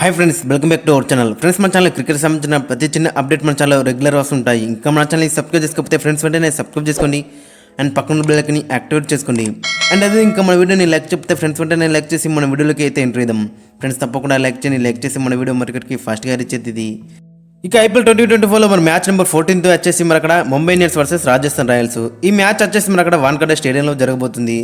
Hi friends welcome back to our channel friends మన channel cricket సంబంధించిన ప్రతి చిన్న అప్డేట్ మన ఛానల్ రెగ్యులర్ వస్తుంటాయి. ఇంకా మన ఛానల్ సబ్స్క్రైబ్ చేసుకోకపోతే ఫ్రెండ్స్ వెంటనే సబ్స్క్రైబ్ చేసుకోండి. అండ్ పక్కన బెల్ని యాక్టివేట్ చేసుకోండి. అండ్ అదే ఇంకా మన వీడియోని లైక్ చెప్తే ఫ్రెండ్స్ వెంటనే లైక్ చేసి మన వీడియోలోకి అయితే ఎంటర్ ఇద్దాం ఫ్రెండ్స్ తప్పకుండా లైక్ చేయండి. లైక్ చేసి మన వీడియో మార్కెట్కి ఫాస్ట్గా రీచ్ అవుతుంది. ఇక ఐపీఎల్ ట్వంటీ ట్వంటీ ఫోర్లో మన మ్యాచ్ నెంబర్ ఫోర్టీన్త్ వచ్చేసి మరి అక్కడ Mumbai Indians versus Rajasthan Royals ఈ మ్యాచ్ వచ్చేసి మరి అక్కడ వాన్కడే స్టేడియంలో జరగబోతుంది.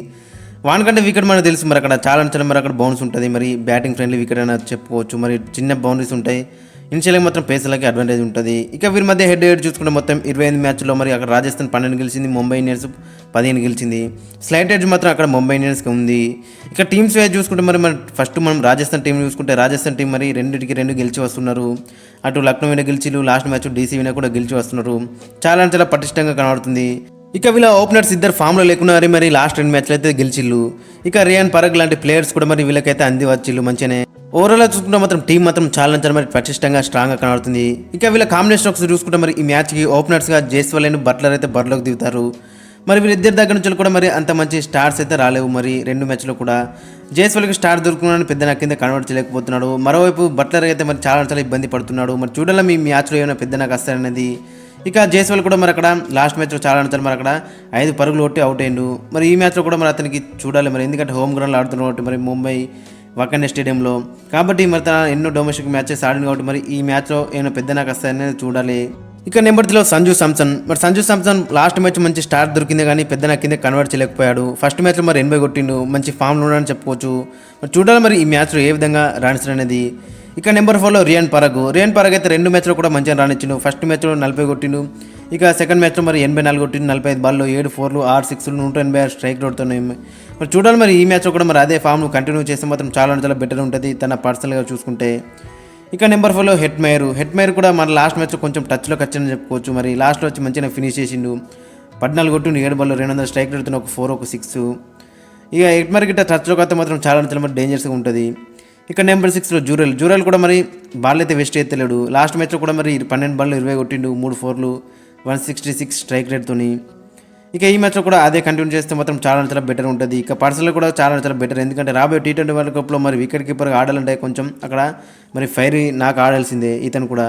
వానకంటే వికెట్ మనకు తెలుసు మరి అక్కడ చాలా చాలా మరి అక్కడ బౌన్స్ ఉంటుంది. మరి బ్యాటింగ్ ఫ్రెండ్లీ వికెట్ అయినా చెప్పుకోవచ్చు. మరి చిన్న బౌండరీస్ ఉంటాయి. ఇనిషియల్గా మాత్రం పేసర్లకి అడ్వాంటేజ్ ఉంటుంది. ఇక వీరి మధ్య హెడ్ హెడ్ చూసుకుంటే మొత్తం ఇరవై ఎనిమిది మ్యాచ్లో మరి అక్కడ రాజస్థాన్ పన్నెండు గెలిచింది ముంబై ఇండియన్స్ పదిహేను గెలిచింది. స్లైట్ ఎడ్జ్ మాత్రం అక్కడ ముంబై ఇండియన్స్కి ఉంది. ఇక టీమ్స్ వైజ్ చూసుకుంటే మరి మరి ఫస్ట్ మనం రాజస్థాన్ టీం చూసుకుంటే రాజస్థాన్ టీం మరి రెండింటికి రెండు గెలిచి వస్తున్నారు. అటు లక్నో మీద గెలిచిలు లాస్ట్ మ్యాచ్ డీసీ కూడా గెలిచి వస్తున్నారు. చాలా చాలా పటిష్టంగా కనబడుతుంది. ఇక వీళ్ళ ఓపెనర్స్ ఇద్దరు ఫామ్లో లేకున్నారు మరి లాస్ట్ రెండు మ్యాచ్లు అయితే గెలిచిల్లు ఇక రియాన్ పరగ్ లాంటి ప్లేయర్స్ కూడా మరి వీళ్ళకైతే అంది వచ్చిల్లు మంచిగానే ఓవరాల్ చూసుకుంటే మాత్రం టీం మాత్రం చాలా చాలా మరి పటిష్టంగా స్ట్రాంగ్గా కనబడుతుంది. ఇక వీళ్ళ కాంబినేషన్ ఒకసారి చూసుకుంటే మరి ఈ మ్యాచ్కి ఓపెనర్స్గా జైస్వాల్ అండ్ బట్లర్ అయితే బరిలోకి దిగుతారు. మరి వీళ్ళిద్దరి దగ్గర నుంచి కూడా మరి అంత మంచి స్టార్స్ అయితే రాలేవు మరి రెండు మ్యాచ్లో కూడా. జైస్వాల్కి స్టార్ దొరుకుతున్నాడని పెద్ద నా కింద కన్వర్ట్ చేయలేకపోతున్నాడు మరోవైపు బట్లర్ అయితే మరి చాలా చాలా ఇబ్బంది పడుతున్నాడు. మరి చూడాలి మీ మ్యాచ్లో ఏమైనా పెద్ద నాకు వస్తారనేది. ఇక జైస్వాల్ కూడా మరి అక్కడ లాస్ట్ మ్యాచ్లో చాలా ఆడుతారు మరి అక్కడ. ఐదు పరుగులు కొట్టి అవుట్ అయ్యిండు. మరి ఈ మ్యాచ్లో కూడా మరి అతనికి చూడాలి మరి. ఎందుకంటే హోమ్ గ్రౌండ్లో ఆడుతున్నారు కాబట్టి మరి ముంబై వకన్య స్టేడియంలో. కాబట్టి మరి తన ఎన్నో డొమెస్టిక్ మ్యాచెస్ ఆడింది కాబట్టి మరి ఈ మ్యాచ్లో ఏమైనా పెద్ద నాకు వస్తాయనేది చూడాలి. ఇక నెంబర్ త్రీలో సంజు సామ్సన్. మరి సంజు సామ్సన్ లాస్ట్ మ్యాచ్ మంచి స్టార్ దొరికింది కానీ పెద్ద నా కింద కన్వర్ట్ చేయలేకపోయాడు. ఫస్ట్ మ్యాచ్లో మరి ఎనభై కొట్టిండు. మంచి ఫామ్లో ఉన్నాడని చెప్పుకోవచ్చు. మరి చూడాలి మరి ఈ మ్యాచ్లో ఏ విధంగా రాణిస్తాడు అనేది. ఇక నెంబర్ ఫోర్లో రియాన్ పరగ్. రియాన్ పరగ్ అయితే రెండు మ్యాచ్లో కూడా మంచిగా రాణించిండు. ఫస్ట్ మ్యాచ్లో నలభై కొట్టిండు. ఇక సెకండ్ మ్యాచ్లో మరి ఎనభై నాలుగు కొట్టిండు. నలభై ఐదు బాల్లో ఏడు ఫోర్లు ఆరు సిక్స్లు నూట ఎనభై ఆరు స్ట్రైక్ అవుతున్నాయి మరి చూడాలి మరి ఈ మ్యాచ్లో కూడా మరి అదే ఫామ్ను కంటిన్యూ చేస్తే మాత్రం చాలా చాలా బెటర్ ఉంటుంది తన పర్సనల్గా చూసుకుంటే. ఇక నెంబర్ ఫోర్లో హెడ్ మేయర్ హెడ్ మేయర్ కూడా మన లాస్ట్ మ్యాచ్ కొంచెం టచ్లోకి వచ్చిందని చెప్పుకోవచ్చు. మరి లాస్ట్లో వచ్చి మంచిగా ఫినిష్ చేసిండు. పద్నాలుగు కొట్టిండు ఏడు బాల్లో రెండు వందల స్ట్రైక్ కొడుతున్న ఒక ఫోర్ ఒక సిక్స్ ఇక హెడ్ మేయర్ గిట్ట టచ్లోకి వస్తే మాత్రం చాలా చాలా మరి డేంజర్స్గా ఉంటుంది. ఇక నెంబర్ సిక్స్లో జూరల్. జూరల్ కూడా మరి బాల్ అయితే వేస్ట్ ఎత్తలేడు లాస్ట్ మ్యాచ్లో కూడా మరి పన్నెండు బాల్లో ఇరవై కొట్టిండు మూడు ఫోర్లు వన్ సిక్స్టీ సిక్స్ స్ట్రైక్ రేట్తోని ఇక ఈ మ్యాచ్లో కూడా అదే కంటిన్యూ చేస్తే మాత్రం చాలా చాలా బెటర్ ఉంటుంది. ఇక పర్సనల్ కూడా చాలా చాలా బెటర్. ఎందుకంటే రాబోయే టీ ట్వంటీ వరల్డ్ కప్లో మరి వికెట్ కీపర్ ఆడాలంటే కొంచెం అక్కడ మరి ఫైర్ నాకు ఆడాల్సిందే ఇతను కూడా.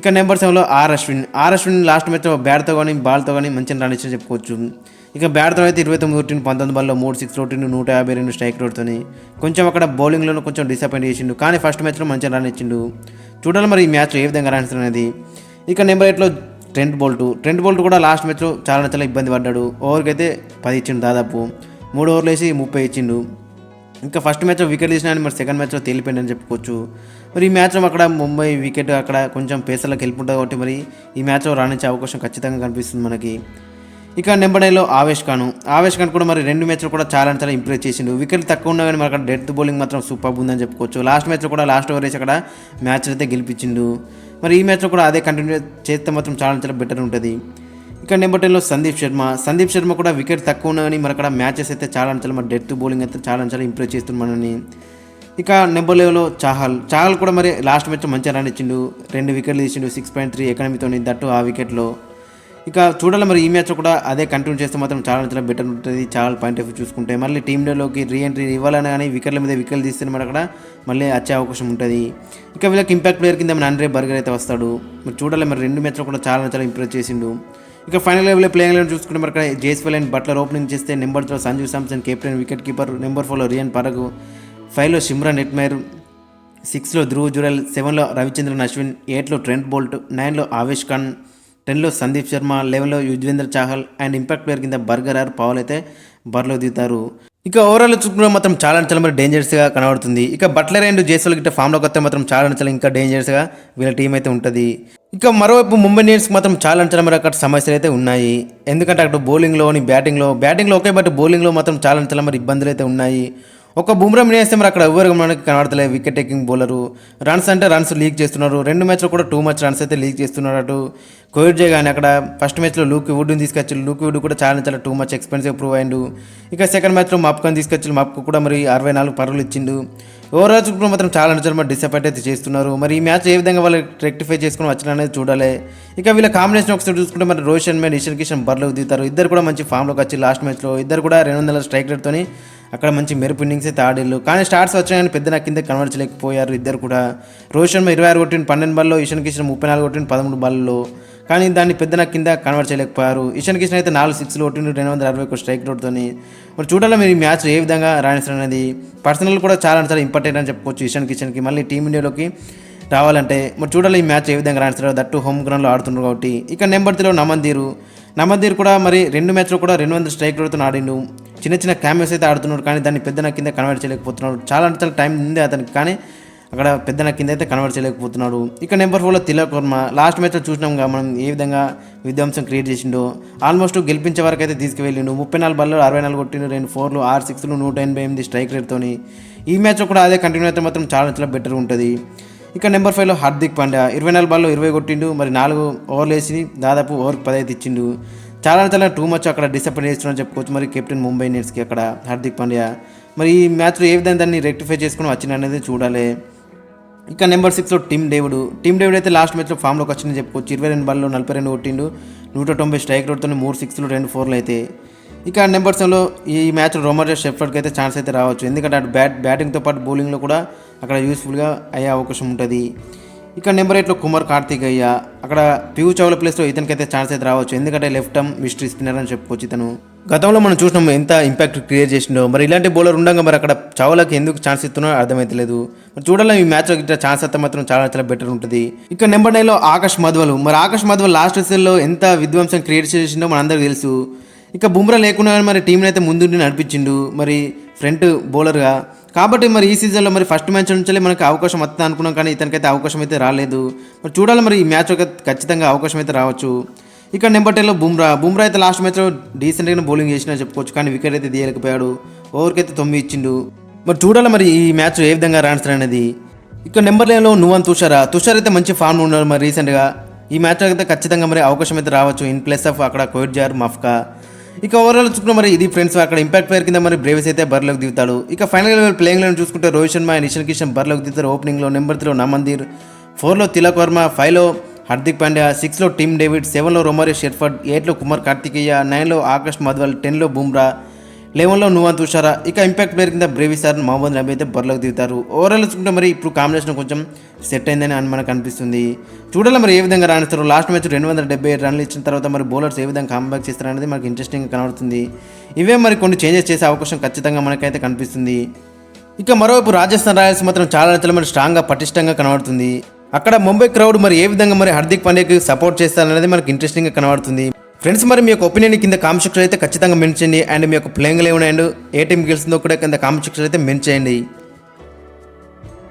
ఇక నెంబర్ సెవెన్లో R Ashwin. R Ashwin last మ్యాచ్లో బ్యాట్తో కానీ బాల్తో కానీ మంచిగా రాణించిన చెప్పుకోవచ్చు. ఇక బ్యాట్తో అయితే ఇరవై తొమ్మిది కొట్టిండు పంతొమ్మిది బాల్లో మూడు సిక్స్ కొట్టిండు నూట యాభై రెండు స్ట్రైక్ రోడ్తోని కొంచెం అక్కడ బౌలింగ్లో కొంచెం డిసప్పాయింట్ చేసిండు. కానీ ఫస్ట్ మ్యాచ్లో మంచిగా రన్ ఇచ్చిండు. చూడాలి మరి ఈ మ్యాచ్లో ఏ విధంగా రన్స్ అనేది ఇక నెంబర్ ఎయిట్లో ట్రెంట్ బోల్ట్ ట్రెంట్ బోల్ట్ కూడా లాస్ట్ మ్యాచ్లో చాలా చాలా ఇబ్బంది పడ్డాడు. ఓవర్కి అయితే పది ఇచ్చిండు దాదాపు. మూడు ఓవర్లు వేసి ముప్పై ఇచ్చిండు. ఇంకా ఫస్ట్ మ్యాచ్లో వికెట్ తీసినా మరి సెకండ్ మ్యాచ్లో తేలిపోయిందని చెప్పుకోవచ్చు. మరి ఈ మ్యాచ్లో అక్కడ ముంబై వికెట్ అక్కడ కొంచెం పేసర్లకు హెల్ప్ ఉంటుంది కాబట్టి మరి ఈ మ్యాచ్లో రాణించే అవకాశం ఖచ్చితంగా కనిపిస్తుంది మనకి. ఇక నెంబర్ నైన్లో ఆవేష్ ఖాన్. ఆవేష్ ఖాన్ కూడా మరి రెండు మ్యాచ్లు కూడా చాలా చాలా ఇంప్రూవ్ చేసిండు. వికెట్ తక్కువ ఉన్నా కానీ మరి అక్కడ డెత్ బౌలింగ్ మాత్రం సూపర్ ఉందని చెప్పుకోవచ్చు. లాస్ట్ మ్యాచ్లో కూడా లాస్ట్ ఓవర్ వేసి అక్కడ మ్యాచ్ అయితే గెలిపించిండు. మరి ఈ మ్యాచ్లో కూడా అదే కంటిన్యూ చేస్తే మాత్రం చాలా చాలా బెటర్ ఉంటుంది. ఇక నెంబర్ టెన్లో సందీప్ శర్మ. సందీప్ శర్మ కూడా వికెట్ తక్కువ ఉన్నా కానీ మరి అక్కడ మ్యాచెస్ అయితే చాలా చాలా మరి డెత్ బౌలింగ్ అయితే చాలా చాలా ఇంప్రూవ్ చేస్తున్నామని ఇక నెంబర్ లెవెల్లో చాహల్. చాహల్ కూడా మరి లాస్ట్ మ్యాచ్ మంచిగా రన్ ఇచ్చిండు. రెండు వికెట్లు తీసిండు. సిక్స్ పాయింట్ త్రీ ఎకనమీతో దట్టు ఆ వికెట్లో ఇక చూడాలి మరి ఈ మ్యాచ్లో కూడా అదే కంటిన్యూ చేస్తే మాత్రం చాలా చాలా బెటర్ ఉంటుంది. చాలా పాయింట్ ఆఫ్ వ్యూ చూసుకుంటే. మళ్ళీ టీంలోకి రీ ఎంట్రీ ఇవ్వాలని కానీ వికెట్ల మీద వికెట్లు తీస్తే మరి అక్కడ మళ్ళీ వచ్చే అవకాశం ఉంటుంది. ఇక వీళ్ళకి ఇంపాక్ట్ ప్లేయర్ కింద మన అండ్రే బర్గర్ అయితే వస్తాడు. మరి చూడాలి మరి రెండు మ్యాచ్లో కూడా చాలా చాలా ఇంప్రెస్ చేసిండు. ఇక ఫైనల్ లెవెల్ ప్లేయింగ్ లెవెల్ చూసుకుంటే మరి అక్కడ జేస్వెల్ అండ్ బట్లర్ ఓపెనింగ్ చేస్తే number three Sanju Samson captain wicket keeper number ఫోర్లో రియన్ పరగు ఫైవ్లో సిమ్రాన్ నెట్మైర్ సిక్స్లో ధ్రువ్ జురల్ సెవెన్లో రవిచంద్రన్ అశ్విన్ ఎయిట్లో ట్రెంట్ బోల్ట్ నైన్లో ఆవేష్ ఖాన్ టెన్లో Sandeep Sharma లెవెన్లో Yuzvendra Chahal and impact player కింద బర్గర్ ఆర్ పవల్ అయితే బరిలో దిగుతారు. ఇక ఓవరాల్ చూసుకుంటే మాత్రం చాలా చాలా మరి డేంజరస్గా కనబడుతుంది. ఇక బట్లర్ అండ్ జేసల్ గిట్ట ఫామ్లోకి వస్తే మాత్రం చాలా చాలా ఇంకా డేంజరస్గా వీళ్ళ టీం అయితే ఉంటుంది. ఇక మరోవైపు ముంబై ఇండియన్స్ మాత్రం చాలా చాలా మరి అక్కడ సమస్యలు అయితే ఉన్నాయి. ఎందుకంటే అక్కడ బౌలింగ్లోని బ్యాటింగ్లో బ్యాటింగ్లో ఓకే బట్ బౌలింగ్లో మాత్రం చాలా చాలా మరి ఇబ్బందులు అయితే ఉన్నాయి. ఒక బుమ్రా వేస్తే మరి అక్కడ ఎవరు మనకి కనబడతలేదు వికెట్ టేకింగ్ బౌలరు రన్స్ అంటే రన్స్ లీక్ చేస్తున్నారు. రెండు మ్యాచ్లో కూడా టూ మచ్ రన్స్ అయితే లీక్ చేస్తున్నారు అటు. కోవిడ్జే కానీ అక్కడ ఫస్ట్ మ్యాచ్లో లూక్ వుడ్ని తీసుకొచ్చి లూక్ వుడ్ కూడా చాలా చాలా టూ మచ్ ఎక్స్పెన్సివ్ ప్రూవ్ అయిండు. ఇక సెకండ్ మ్యాచ్లో మప్కని తీసుకొచ్చి మప్కు కూడా మరి అరవై నాలుగు పరుగులు ఇచ్చిండు. ఓవరాల్ చూసుకుంటే మాత్రం చాలా చాలా మరి డిసప్పాయింట్ అయితే చేస్తున్నారు. మరి ఈ మ్యాచ్ ఏ విధంగా వాళ్ళు రెక్టిఫై చేసుకుని వచ్చిన అనేది చూడాలి. ఇక వీళ్ళ కాంబినేషన్ ఒకసారి చూసుకుంటే మరి రోషన్ మేడ్ ఇషన్ కిషన్ బర్లోకి దిగుతారు. ఇద్దరు కూడా మంచి ఫామ్లోకి వచ్చి లాస్ట్ మ్యాచ్లో ఇద్దరు కూడా రెండు వందల స్ట్రైక్ రేట్తోని అక్కడ మంచి మెరుపు ఇన్నింగ్స్ అయితే ఆడిల్లు కానీ స్టార్ట్స్ వచ్చాయని పెద్ద నా కింద కన్వర్ట్ చేయలేకపోయారు ఇద్దరు కూడా. రోహిత్ శర్మ ఇరవై ఆరు కొట్టిన పన్నెండు బాల్లో ఇషన్ కిషన్ ముప్పై నాలుగు కొట్టిన పదమూడు బాల్లో కానీ దాన్ని పెద్ద నా కింద కన్వర్ట్ చేయలేకపోయారు ఇషన్ కిషన్ అయితే నాలుగు సిక్స్లు కొట్టిండు రెండు వందల అరవై ఒక స్ట్రైక్ రోడ్తోని మరి చూడాలి మీరు ఈ మ్యాచ్ ఏ విధంగా రాణిస్తారు అనేది పర్సనల్ కూడా చాలా చాలా ఇంపార్టెంట్ అని చెప్పుకోవచ్చు ఇషన్ కిషన్కి మళ్ళీ టీమిండియాలోకి రావాలంటే మరి చూడాలి ఈ మ్యాచ్ ఏ విధంగా రాణిస్తారో దట్టు హోమ్ గ్రౌండ్లో ఆడుతున్నారు కాబట్టి. ఇక నెంబర్ త్రీలో నమందీరు. నమందీర్ కూడా మరి రెండు మ్యాచ్లో కూడా రెండు వందల స్ట్రైక్ రోడ్తో ఆడిండు. చిన్న చిన్న క్యామెస్ అయితే ఆడుతున్నాడు కానీ దాన్ని పెద్ద నా కింద కన్వర్ట్ చేయలేకపోతున్నాడు. చాలా అంటే చాలా టైం ఉంది అతనికి కానీ అక్కడ పెద్ద నా కింద అయితే కన్వర్ట్ చేయలేకపోతున్నాడు. ఇక నెంబర్ ఫోర్లో తిలక్ వర్మ. లాస్ట్ మ్యాచ్లో చూసినాం మనం ఏ విధంగా విధ్వంసం క్రియేట్ చేసిండో. ఆల్మోస్ట్ గెలిపించే వరకు అయితే తీసుకువెళ్ళిండు. ముప్పై నాలుగు బల్లో అరవై నాలుగు కొట్టిండు రెండు ఫోర్లు ఆరు సిక్స్లు నూట ఎనభై ఎనిమిది స్ట్రైక్ రేట్తోని ఈ మ్యాచ్లో కూడా అదే కంటిన్యూ అయితే మాత్రం చాలా చాలా బెటర్ ఉంటుంది. ఇక నెంబర్ ఫైవ్లో హార్దిక్ పాండ్యా. ఇరవై నాలుగు బాల్లో ఇరవై కొట్టిండు మరి నాలుగు ఓవర్లు వేసి దాదాపు ఓవర్కి పదైతే ఇచ్చిండు. చాలా చాలా టూ మచ్ అక్కడ డిసప్పాయింట్ చేస్తున్నాను చెప్పుకోవచ్చు. మరి కెప్టెన్ ముంబై ఇండియన్స్కి అక్కడ హార్దిక్ పాండ్యా. మరి ఈ మ్యాచ్లో ఏ విధంగా దాన్ని రెక్టిఫై చేసుకుని వచ్చిన అనేది చూడాలి. ఇక నెంబర్ సిక్స్లో టీమ్ డేవిడ్ టీమ్ డేవిడ్ అయితే లాస్ట్ మ్యాచ్లో ఫామ్లోకి వచ్చిందని చెప్పుకోవచ్చు. ఇరవై రెండు బాల్లో నలభై రెండు కొట్టిండు. నూట తొంభై స్ట్రైక్ రోడ్తో మూడు సిక్స్లు రెండు ఫోర్లు అయితే. ఇక నెంబర్ సెవెన్లో ఈ మ్యాచ్లో రోమర్ షెఫర్డ్కి అయితే ఛాన్స్ అయితే రావచ్చు. ఎందుకంటే అటు బ్యాట్ బ్యాటింగ్తో పాటు బౌలింగ్లో కూడా అక్కడ యూస్ఫుల్గా అయ్యే అవకాశం ఉంటుంది. ఇక్కడ నెంబర్ ఎయిట్లో కుమార్ కార్తిక్ అక్కడ పియూ చౌల ప్లేస్లో ఇతనికి అయితే ఛాన్స్ అయితే రావచ్చు. ఎందుకంటే లెఫ్ట్ టర్మ్ మిస్టరీ స్పిన్నర్ అని చెప్పుకోవచ్చు ఇతను. గతంలో మనం చూసినాం ఎంత ఇంపాక్ట్ క్రియేట్ చేసిండో. మరి ఇలాంటి బౌలర్ ఉండగా మరి అక్కడ చౌలకి ఎందుకు ఛాన్స్ ఇస్తున్నారో అర్థమైతలేదు మరి చూడాలి ఈ మ్యాచ్లో ఇట్లా ఛాన్స్ అయితే మాత్రం చాలా చాలా బెటర్ ఉంటుంది. ఇక నెంబర్ నైన్లో ఆకాష్ మధ్వలు. మరి ఆకాష్ మధ్వల్ లాస్ట్ సెల్లో ఎంత విధ్వంసం క్రియేట్ చేసిండో మనందరికీ తెలుసు. ఇక బుమ్రా లేకుండా మరి టీంని అయితే ముందుండి నడిపించిండు. మరి ఫ్రంట్ బౌలర్గా కాబట్టి మరి ఈ సీజన్లో మరి ఫస్ట్ మ్యాచ్ నుంచి మనకి అవకాశం వస్తుంది అనుకున్నాం కానీ ఇతనికైతే అవకాశం అయితే రాలేదు. మరి చూడాలి మరి ఈ మ్యాచ్ ఖచ్చితంగా అవకాశం అయితే రావచ్చు. ఇక్కడ నెంబర్ టెన్లో బుమ్రా. బుమ్రా అయితే లాస్ట్ మ్యాచ్లో డీసెంట్గా బౌలింగ్ చేసినా చెప్పుకోవచ్చు కానీ వికెట్ అయితే తీయలేకపోయాడు. ఓవర్కైతే తొమ్మిది ఇచ్చిండు. మరి చూడాలి మరి ఈ మ్యాచ్ ఏ విధంగా రాణిస్తారు అనేది. ఇక నెంబర్ లైన్లో నువ్వని తుషారా. తుషార్ అయితే మంచి ఫామ్ ఉన్నారు మరి రీసెంట్గా ఈ మ్యాచ్ అయితే ఖచ్చితంగా మరి అవకాశం అయితే రావచ్చు. ఇన్ ప్లేస్ ఆఫ్ అక్కడ కోయిట్ జార్ మఫ్కా. ఇక ఓవరాల్ చూసుకుంటే మరి ఇది ఫ్రెండ్స్ అక్కడ ఇంపాక్ట్ ప్లేయర్ కింద మరి బ్రేవ్స్ అయితే బరిలోకి దిగుతాడు. ఇక ఫైనల్ లెవెల్ ప్లేయింగ్ లైన్ చూసుకుంటే రోహిత్ శర్మ అండ్ ఇషన్ కిషన్ బరిలోకి దిగుతారు. ఓపెనింగ్లో నెంబర్ త్రీలో నమందీర్ ఫోర్లో తిలక్ వర్మ ఫైవ్లో హార్దిక్ పాండ్యా సిక్స్లో టీమ్ డేవిడ్ సెవెన్లో రొమారి షెర్ఫర్డ్ ఎయిట్లో కుమార్ కార్తికేయ నైన్లో ఆకాష్ మధ్వల్ టెన్లో బుమ్రా లెవెన్లో నువ్వు తుషారా ఇక ఇంపాక్ట్ ప్లేయర్ కింద బ్రేవి సార్ మహమ్మద్ నబీ అయితే బరిలోకి దిగుతారు. ఓవరాల్ చూసుకుంటే మరి ఇప్పుడు కాంబినేషన్ కొంచెం సెట్ అయిందని అని మనకు అనిపిస్తుంది. చూడాలి మరి ఏ విధంగా రాణిస్తారు? లాస్ట్ మ్యాచ్ రెండు వందల డెబ్బై ఏడు రన్లు ఇచ్చిన తర్వాత మరి బౌలర్స్ ఏ విధంగా కాంబ్యాక్ చేస్తారు అనేది మనకి ఇంట్రెస్టింగ్గా కనబడుతుంది. ఇవే మరి కొన్ని చేంజెస్ చేసే అవకాశం ఖచ్చితంగా మనకైతే కనిపిస్తుంది. ఇక మరోవైపు రాజస్థాన్ రాయల్స్ మాత్రం చాలా రైతులు మరి స్ట్రాంగ్గా పటిష్టంగా కనబడుతుంది. అక్కడ ముంబై క్రౌడ్ మరి ఏ విధంగా మరి హార్దిక్ పాండ్యాకి సపోర్ట్ చేస్తారనేది మనకి ఇంట్రెస్టింగ్గా కనబడుతుంది. ఫ్రెండ్స్ మరి మీ యొక్క ఒపీనియన్ కింద కామెంట్ సెక్షన్ అయితే ఖచ్చితంగా మెన్షన్ చేయండి. అండ్ మీ యొక్క ప్లేయింగ్ ఏమైనా అండ్ ఏ టీం గెలిచిందో కూడా కింద కామెంట్ సెక్షన్ అయితే మెన్షన్ చేయండి.